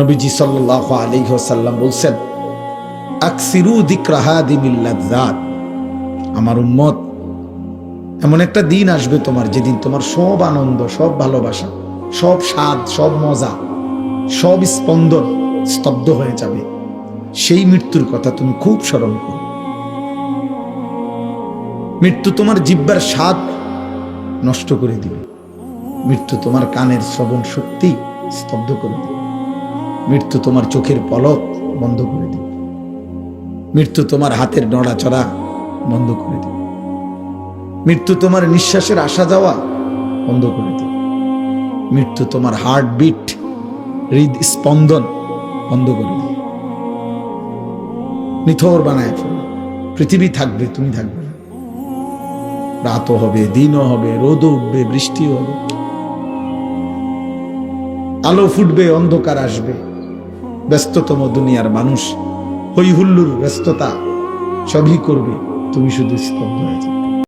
নবীজি সাল্লাহ আলিহাসাল্লাম বলছেন, আকসিরু দিক্রাহাদিমিল্লাজাত আমার উম্মত, এমন একটা দিন আসবে তোমার যেদিন তোমার সব আনন্দ, সব ভালোবাসা, সব স্বাদ, সব মজা, সব স্পন্দন স্তব্ধ হয়ে যাবে। সেই মৃত্যুর কথা তুমি খুব স্মরণ করো। মৃত্যু তোমার জিব্বার স্বাদ নষ্ট করে দিবে। মৃত্যু তোমার কানের শ্রবণ শক্তি স্তব্ধ করে দিবে। মৃত্যু তোমার চোখের পলক বন্ধ করে দিবে মৃত্যু তোমার হাতের নড়াচড়া বন্ধ করে দিবে মৃত্যু তোমার নিঃশ্বাসের আসা যাওয়া বন্ধ করে দিবে মৃত্যু তোমার হার্টবিট হৃদ স্পন্দন বন্ধ করে দিবে নিথর বানায় ফেলবে পৃথিবী থাকবে, তুমি থাকবে না। রাতও হবে, দিনও হবে, রোদও উঠবে, বৃষ্টিও হবে। আলো ফুটবে, অন্ধকার আসবে। ব্যস্ততম দুনিয়ার মানুষ হৈহুল্লুর ব্যস্ততা সবই করবে তুমি শুধু স্তব্ধ হয়ে